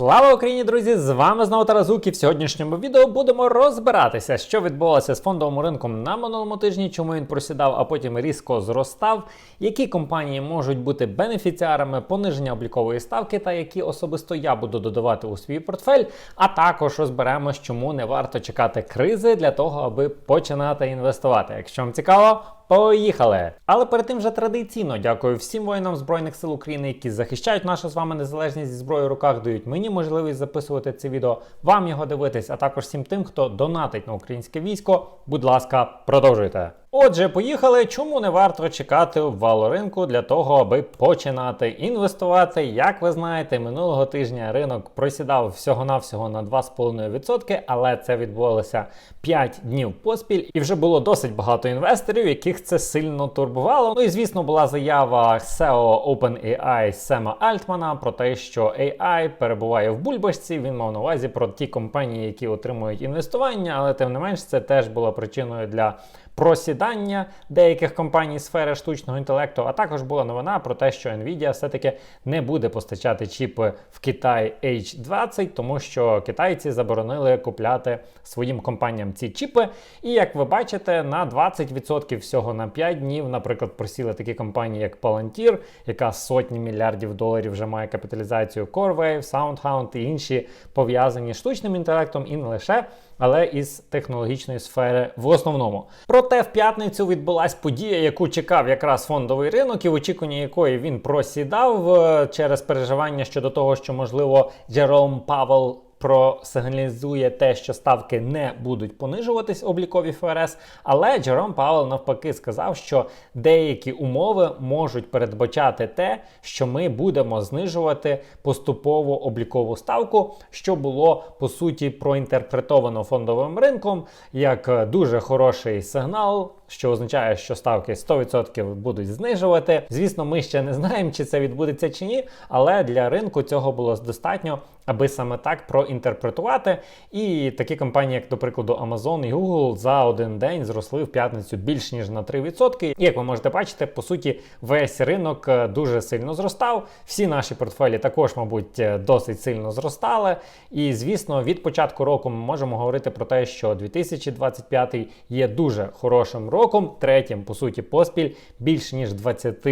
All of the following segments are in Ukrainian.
Слава Україні, друзі! З вами знову Тарас і В сьогоднішньому відео будемо розбиратися, що відбулося з фондовим ринком на минулому тижні, чому він просідав, а потім різко зростав, які компанії можуть бути бенефіціарами пониження облікової ставки, та які особисто я буду додавати у свій портфель. А також розберемось, чому не варто чекати кризи для того, аби починати інвестувати. Якщо вам цікаво. Поїхали! Але перед тим вже традиційно дякую всім воїнам Збройних сил України, які захищають нашу з вами незалежність зі зброєю в руках, дають мені можливість записувати це відео, вам його дивитись, а також всім тим, хто донатить на українське військо. Будь ласка, продовжуйте. Отже, поїхали. Чому не варто чекати обвалу ринку для того, аби починати інвестувати? Як ви знаєте, минулого тижня ринок просідав всього-навсього на 2,5%, але це відбувалося 5 днів поспіль, і вже було досить багато інвесторів, яких це сильно турбувало. Ну і звісно, була заява SEO OpenAI Сема Альтмана про те, що AI перебуває в бульбашці. Він мав на увазі про ті компанії, які отримують інвестування, але тим не менш це теж було причиною для просідання деяких компаній сфери штучного інтелекту, а також була новина про те, що Nvidia все-таки не буде постачати чіпи в Китай H20, тому що китайці заборонили купляти своїм компаніям ці чіпи. І як ви бачите, на 20% всього на 5 днів, наприклад, просіли такі компанії, як Palantir, яка сотні мільярдів доларів вже має капіталізацію CoreWave, SoundHound і інші пов'язані з штучним інтелектом і не лише але із технологічної сфери в основному. Проте в п'ятницю відбулася подія, яку чекав якраз фондовий ринок, і в очікуванні якої він просідав е, через переживання щодо того, що можливо Джером Павел просигналізує те, що ставки не будуть понижуватись облікові ФРС. Але Джером Павел навпаки сказав, що деякі умови можуть передбачати те, що ми будемо знижувати поступово облікову ставку, що було по суті проінтерпретовано фондовим ринком як дуже хороший сигнал що означає, що ставки 100% будуть знижувати. Звісно, ми ще не знаємо, чи це відбудеться чи ні, але для ринку цього було достатньо, аби саме так проінтерпретувати. І такі компанії, як, до прикладу, Amazon і Google, за один день зросли в п'ятницю більш ніж на 3%. І як ви можете бачити, по суті, весь ринок е, дуже сильно зростав. Всі наші портфелі також, мабуть, е, досить сильно зростали. І звісно, від початку року ми можемо говорити про те, що 2025 є дуже хорошим роком роком, третім, по суті, поспіль більш ніж 20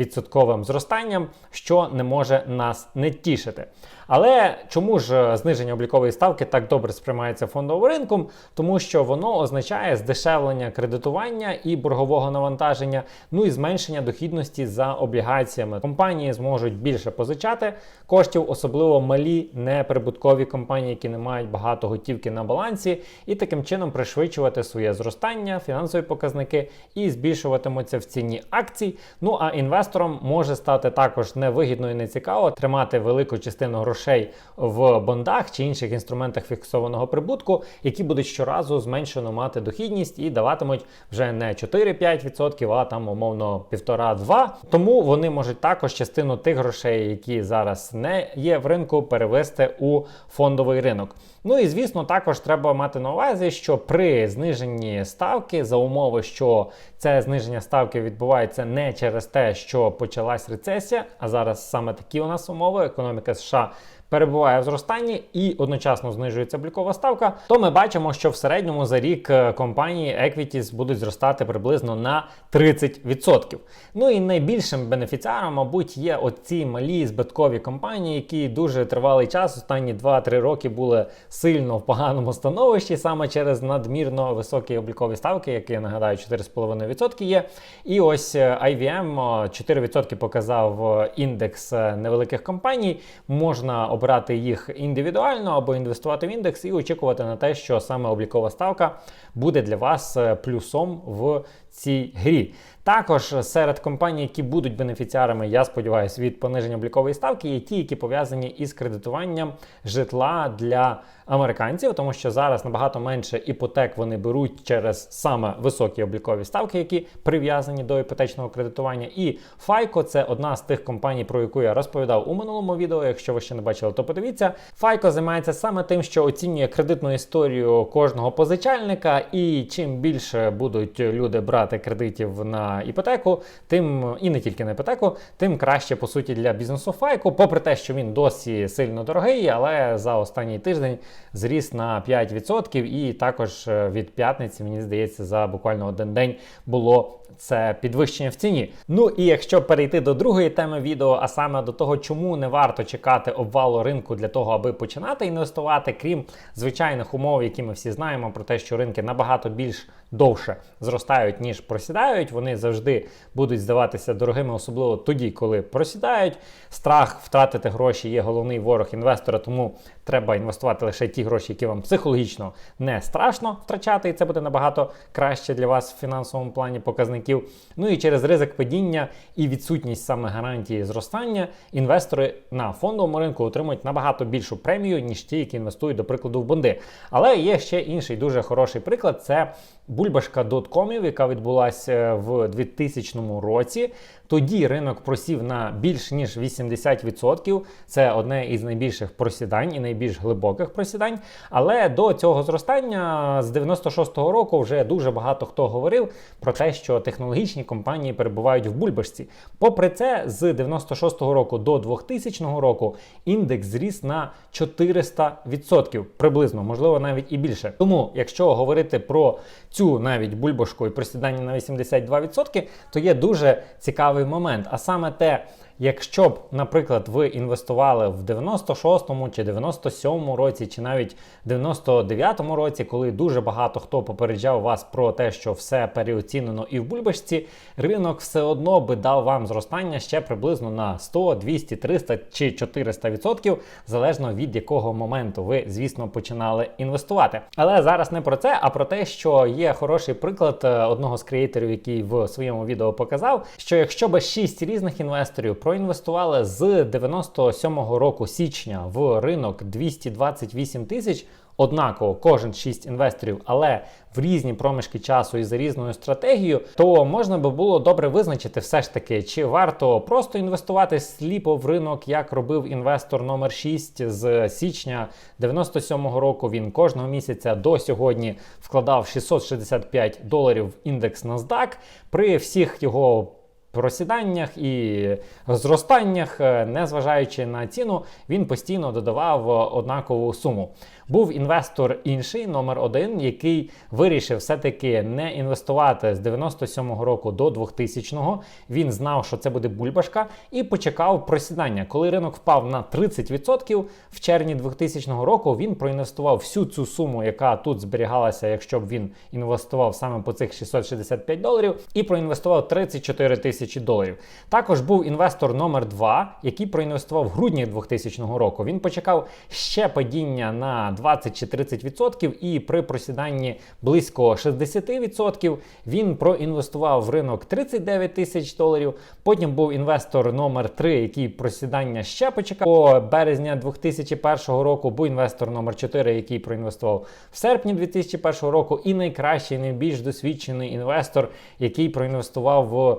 відсотковим зростанням, що не може нас не тішити. Але чому ж е, зниження облікової ставки так добре сприймається фондовим ринком? Тому що воно означає здешевлення кредитування і боргового навантаження, ну і зменшення дохідності за облігаціями. Компанії зможуть більше позичати коштів, особливо малі неприбуткові компанії, які не мають багато готівки на балансі, і таким чином пришвидшувати своє зростання, фінансові показники і збільшуватимуться в ціні акцій. Ну а інвесторам може стати також невигідно і нецікаво тримати велику частину грошей в бондах чи інших інструментах фіксованого прибутку, які будуть щоразу зменшено мати дохідність і даватимуть вже не 4-5%, а там умовно 1,5-2%. Тому вони можуть також частину тих грошей, які зараз не є в ринку, перевести у фондовий ринок. Ну і звісно, також треба мати на увазі, що при зниженні ставки за умови, що це зниження ставки відбувається не через те, що почалась рецесія, а зараз саме такі у нас умови. Економіка США перебуває в зростанні і одночасно знижується облікова ставка, то ми бачимо, що в середньому за рік е, компанії Equities будуть зростати приблизно на 30%. Ну і найбільшим бенефіціаром, мабуть, є оці малі збиткові компанії, які дуже тривалий час, останні 2-3 роки були сильно в поганому становищі, саме через надмірно високі облікові ставки, які я нагадаю, 4,5% є. І ось е, IVM 4% показав е, індекс невеликих компаній. Можна обирати їх індивідуально або інвестувати в індекс і очікувати на те, що саме облікова ставка буде для вас е, плюсом в цій грі. Також серед компаній, які будуть бенефіціарами, я сподіваюся, від пониження облікової ставки, є ті, які пов'язані із кредитуванням житла для американців, тому що зараз набагато менше іпотек вони беруть через саме високі облікові ставки, які прив'язані до іпотечного кредитування. І FICO – це одна з тих компаній, про яку я розповідав у минулому відео. Якщо ви ще не бачили, то подивіться. FICO займається саме тим, що оцінює кредитну історію кожного позичальника, і чим більше будуть люди брати кредитів на іпотеку, тим і не тільки на іпотеку, тим краще по суті для бізнесу файку, попри те, що він досі сильно дорогий, але за останній тиждень зріс на 5%, і також е, від п'ятниці, мені здається, за буквально один день було це підвищення в ціні. Ну і якщо перейти до другої теми відео, а саме до того, чому не варто чекати обвалу ринку для того, аби починати інвестувати, крім звичайних умов, які ми всі знаємо, про те, що ринки набагато більш довше зростають, ніж просідають. Вони завжди будуть здаватися дорогими, особливо тоді, коли просідають. Страх втратити гроші є головний ворог інвестора, тому треба інвестувати лише ті гроші, які вам психологічно не страшно втрачати, і це буде набагато краще для вас в фінансовому плані показників. Ну і через ризик падіння і відсутність саме гарантії зростання, інвестори на фондовому ринку отримують набагато більшу премію, ніж ті, які інвестують, до прикладу, в бонди. Але є ще інший дуже хороший приклад: це бульбашка доткомів, яка відбулася в 2000 році. Тоді ринок просів на більш ніж 80%. Це одне із найбільших просідань і найбільш глибоких просідань. Але до цього зростання з 96-го року вже дуже багато хто говорив про те, що технологічні компанії перебувають в бульбашці. Попри це, з 96-го року до 2000 року індекс зріс на 400% приблизно, можливо, навіть і більше. Тому, якщо говорити про цю навіть бульбашку і просідання на 82%, то є дуже цікавий момент. А саме те, якщо б, наприклад, ви інвестували в 96-му чи 97-му році, чи навіть 99-му році, коли дуже багато хто попереджав вас про те, що все переоцінено і в бульбашці, ринок все одно би дав вам зростання ще приблизно на 100, 200, 300 чи 400%, залежно від якого моменту ви, звісно, починали інвестувати. Але зараз не про це, а про те, що є хороший приклад е, одного з креаторів, який в своєму відео показав, що якщо би 6 різних інвесторів проінвестували з 97-го року січня в ринок 228 тисяч. Однаково кожен 6 інвесторів, але в різні проміжки часу і за різною стратегією, то можна би було добре визначити все ж таки, чи варто просто інвестувати сліпо в ринок, як робив інвестор номер 6 з січня 97-го року. Він кожного місяця до сьогодні вкладав 665 доларів в індекс NASDAQ. при всіх його просіданнях і зростаннях, е, незважаючи на ціну, він постійно додавав однакову суму. Був інвестор інший, номер один, який вирішив все-таки не інвестувати з 97-го року до 2000-го. Він знав, що це буде бульбашка, і почекав просідання. Коли ринок впав на 30% в червні 2000 року, він проінвестував всю цю суму, яка тут зберігалася, якщо б він інвестував саме по цих 665 доларів, і проінвестував 34 тисячі доларів. Також був інвестор номер 2 який проінвестував в грудні 2000 року. Він почекав ще падіння на 20 чи 30%, і при просіданні близько 60% він проінвестував в ринок 39 тисяч доларів. Потім був інвестор номер 3 який просідання ще почекав по березня 2001 року. Був інвестор номер 4 який проінвестував в серпні 2001 року. І найкращий, найбільш досвідчений інвестор, який проінвестував в,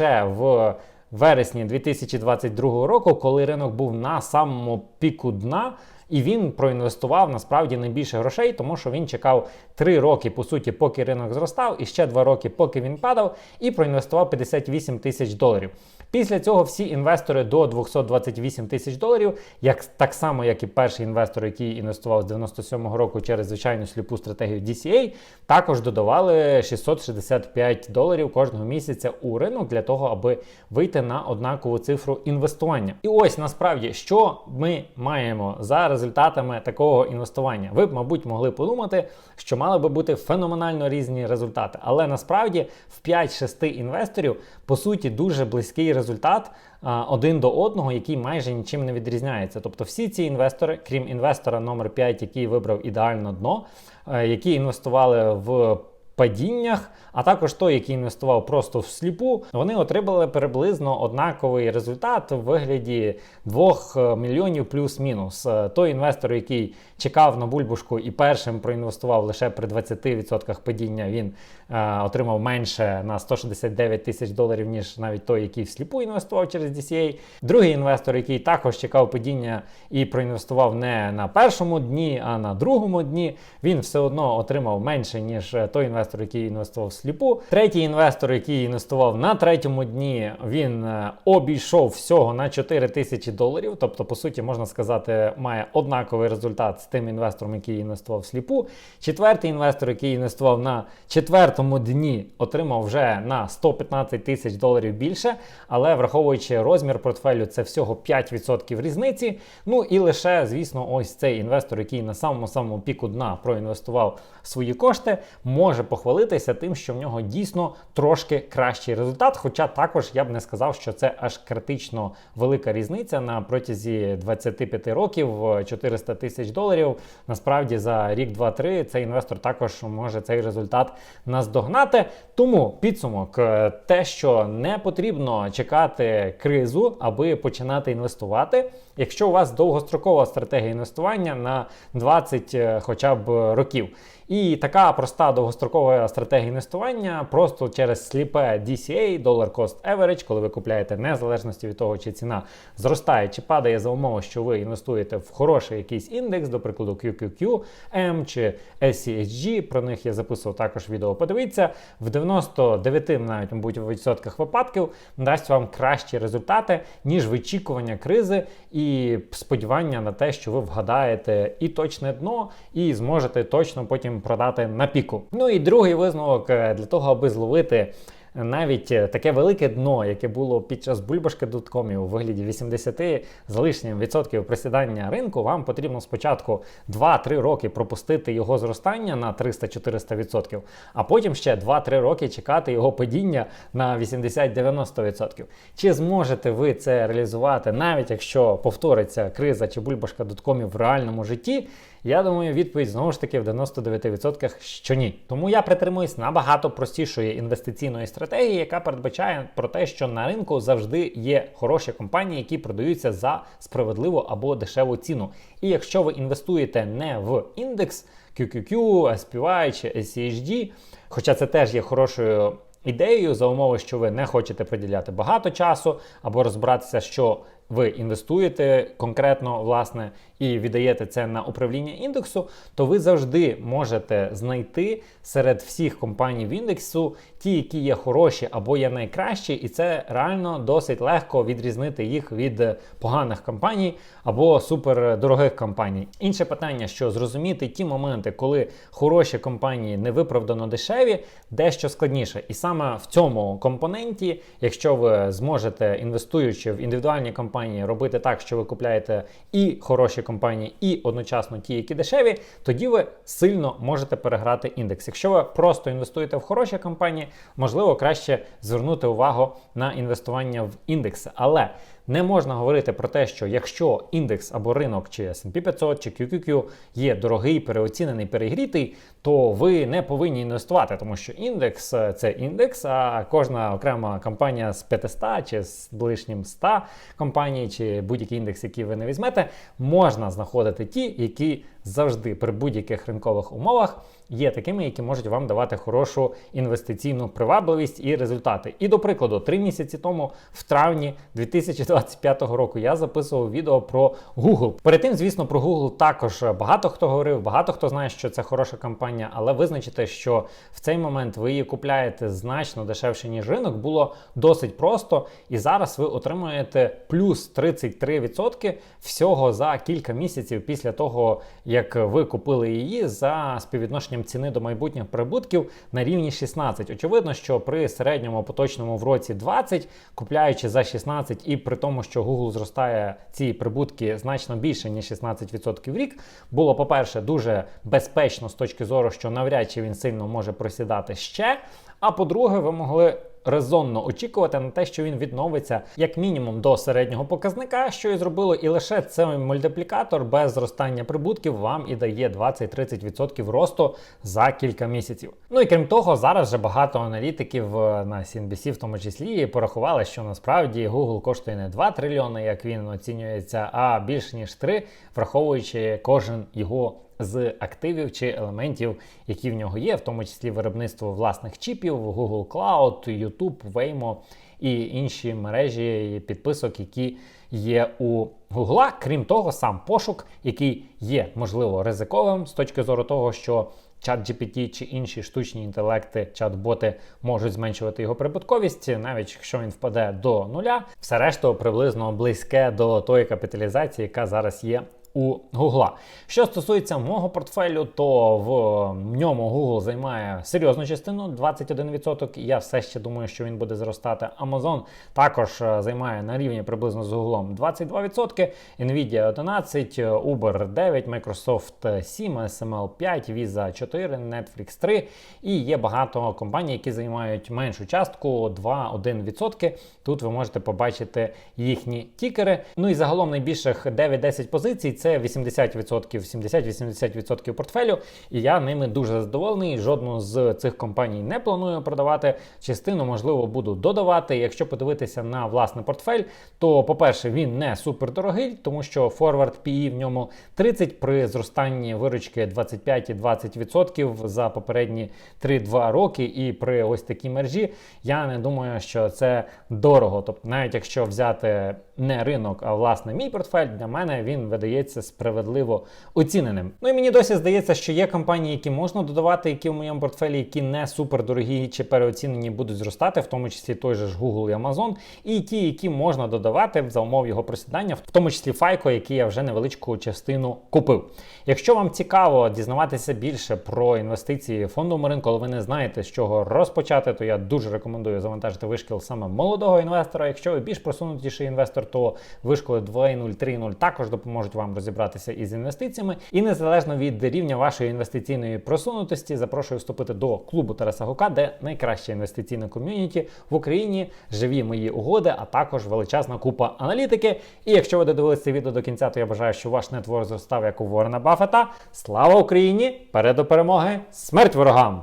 лише в вересні 2022 року, коли ринок був на самому піку дна. І він проінвестував насправді найбільше грошей, тому що він чекав 3 роки, по суті, поки ринок зростав, і ще 2 роки, поки він падав, і проінвестував 58 тисяч доларів. Після цього всі інвестори до 228 тисяч доларів, як так само, як і перший інвестор, який інвестував з 97-го року через звичайну сліпу стратегію DCA, також додавали 665 доларів кожного місяця у ринок для того, аби вийти на однакову цифру інвестування. І ось насправді, що ми маємо за результатами такого інвестування. Ви б, мабуть, могли подумати, що мали би бути феноменально різні результати, але насправді в 5-6 інвесторів по суті дуже близький результат один до одного, який майже нічим не відрізняється. Тобто всі ці інвестори, крім інвестора номер 5 який вибрав ідеально дно, е, які інвестували в падіннях, а також той, який інвестував просто всліпу, вони отримали приблизно однаковий результат у вигляді 2 мільйонів плюс-мінус. Е, той інвестор, який чекав на бульбушку і першим проінвестував лише при 20% падіння, він е, отримав менше на 169 тисяч доларів, ніж навіть той, який всліпу інвестував через DCA. Другий інвестор, який також чекав падіння і проінвестував не на першому дні, а на другому дні, він все одно отримав менше, ніж той інвестор інвестор, який інвестував сліпу. Третій інвестор, який інвестував на третьому дні, він е, обійшов всього на 4 тисячі доларів. Тобто, по суті, можна сказати, має однаковий результат з тим інвестором, який інвестував сліпу. Четвертий інвестор, який інвестував на четвертому дні, отримав вже на 115 тисяч доларів більше. Але враховуючи розмір портфелю, це всього 5% різниці. Ну і лише, звісно, ось цей інвестор, який на самому самому піку дна проінвестував свої кошти, може похвалитися тим, що в нього дійсно трошки кращий результат. Хоча також я б не сказав, що це аж критично велика різниця на протязі 25 років 400 тисяч доларів. Насправді за рік, два-три цей інвестор також може цей результат наздогнати. Тому підсумок, е, те, що не потрібно чекати кризу, аби починати інвестувати. Якщо у вас довгострокова стратегія інвестування на 20 е, хоча б років. І така проста довгострокова стратегія інвестування просто через сліпе DCA, Dollar Cost Average, коли ви купляєте незалежності від того, чи ціна зростає чи падає за умови, що ви інвестуєте в хороший якийсь індекс, до прикладу QQQ, M чи SCHG, про них я записував також відео. Подивіться, в 99 навіть, мабуть, відсотках випадків дасть вам кращі результати, ніж вичікування кризи і сподівання на те, що ви вгадаєте і точне дно, і зможете точно потім продати на піку. Ну і другий висновок е, для того, аби зловити навіть е, таке велике дно, яке було під час бульбашки доткомів у вигляді 80 з лишнім відсотків присідання ринку, вам потрібно спочатку 2-3 роки пропустити його зростання на 300-400 відсотків, а потім ще 2-3 роки чекати його падіння на 80-90 відсотків. Чи зможете ви це реалізувати, навіть якщо повториться криза чи бульбашка доткомів в реальному житті? Я думаю, відповідь знову ж таки в 99% що ні. Тому я притримуюсь набагато простішої інвестиційної стратегії, яка передбачає про те, що на ринку завжди є хороші компанії, які продаються за справедливу або дешеву ціну. І якщо ви інвестуєте не в індекс QQQ, SPY чи SCHD, хоча це теж є хорошою. Ідеєю за умови, що ви не хочете приділяти багато часу або розбиратися, що ви інвестуєте конкретно власне і віддаєте це на управління індексу, то ви завжди можете знайти серед всіх компаній в індексу ті, які є хороші або є найкращі, і це реально досить легко відрізнити їх від поганих компаній або супердорогих компаній. Інше питання, що зрозуміти ті моменти, коли хороші компанії невиправдано дешеві, дещо складніше. І саме в цьому компоненті, якщо ви зможете інвестуючи в індивідуальні компанії, робити так, що ви купляєте і хороші компанії, і одночасно ті, які дешеві, тоді ви сильно можете переграти індекс. Якщо ви просто інвестуєте в хороші компанії, можливо краще звернути увагу на інвестування в індекси. Але не можна говорити про те, що якщо індекс або ринок, чи S&P 500, чи QQQ є дорогий, переоцінений, перегрітий, то ви не повинні інвестувати, тому що індекс це індекс, а кожна окрема компанія з 500 чи з ближнім 100 компаній, чи будь-який індекс, який ви не візьмете, можна знаходити ті, які завжди при будь-яких ринкових умовах є такими, які можуть вам давати хорошу інвестиційну привабливість і результати. І до прикладу, три місяці тому, в травні 2025 року, я записував відео про Google. Перед тим, звісно, про Google також багато хто говорив, багато хто знає, що це хороша компанія, але визначити, що в цей момент ви її купляєте значно дешевше, ніж ринок, було досить просто. І зараз ви отримуєте плюс 33% всього за кілька місяців після того, як ви купили її за співвідношенням ціни до майбутніх прибутків на рівні 16. Очевидно, що при середньому поточному в році 20, купляючи за 16, і при тому, що Google зростає ці прибутки значно більше ніж 16% в рік, було, по-перше, дуже безпечно з точки зору, що навряд чи він сильно може просідати ще. А по-друге, ви могли резонно очікувати на те, що він відновиться як мінімум до середнього показника, що і зробило, і лише цей мультиплікатор без зростання прибутків вам і дає 20-30% росту за кілька місяців. Ну і крім того, зараз вже багато аналітиків е, на CNBC в тому числі порахували, що насправді Google коштує не 2 трильйони, як він оцінюється, а більше ніж 3, враховуючи кожен його з активів чи елементів, які в нього є, в тому числі виробництво власних чіпів, Google Cloud, YouTube, Waymo і інші мережі підписок, які є у Гугла. Крім того, сам пошук, який є можливо ризиковим з точки зору того, що чат GPT чи інші штучні інтелекти, чат-боти можуть зменшувати його прибутковість, навіть якщо він впаде до нуля, все решта приблизно близьке до тої капіталізації, яка зараз є у Гугла. Що стосується мого портфелю, то в ньому Google займає серйозну частину 21%. І я все ще думаю, що він буде зростати. Amazon також е, займає на рівні приблизно з Google 22%, Nvidia 11, Uber 9, Microsoft 7, SML 5, Visa 4, Netflix 3. І є багато компаній, які займають меншу частку 2-1%. Тут ви можете побачити їхні тікери. Ну і загалом найбільших 9-10 позицій це 80%, 70-80% портфелю. І я ними дуже задоволений. Жодну з цих компаній не планую продавати. Частину, можливо, буду додавати. Якщо подивитися на власний портфель, то, по-перше, він не супер дорогий, тому що Forward PE в ньому 30 при зростанні виручки 25 і 20% за попередні 3-2 роки. І при ось такій мережі я не думаю, що це дорого. Тобто, навіть якщо взяти не ринок, а власне мій портфель, для мене він видається справедливо оціненим. Ну і мені досі здається, що є компанії, які можна додавати, які в моєму портфелі, які не супер дорогі чи переоцінені, будуть зростати, в тому числі той же ж Google і Amazon, і ті, які можна додавати за умов його просідання, в тому числі FICO, який я вже невеличку частину купив. Якщо вам цікаво дізнаватися більше про інвестиції в фондовому ринку, але ви не знаєте, з чого розпочати, то я дуже рекомендую завантажити вишкіл саме молодого інвестора. Якщо ви більш просунутіший інвестор, то вишколи 2.0, 3.0 також допоможуть вам розібратися із інвестиціями. І незалежно від рівня вашої інвестиційної просунутості, запрошую вступити до клубу Тараса Гука, де найкраще інвестиційне ком'юніті в Україні, живі мої угоди, а також величезна купа аналітики. І якщо ви додивилися це відео до кінця, то я бажаю, що ваш нетворк зростав як у Ворона Баффета. Слава Україні! Перед до перемоги! Смерть ворогам!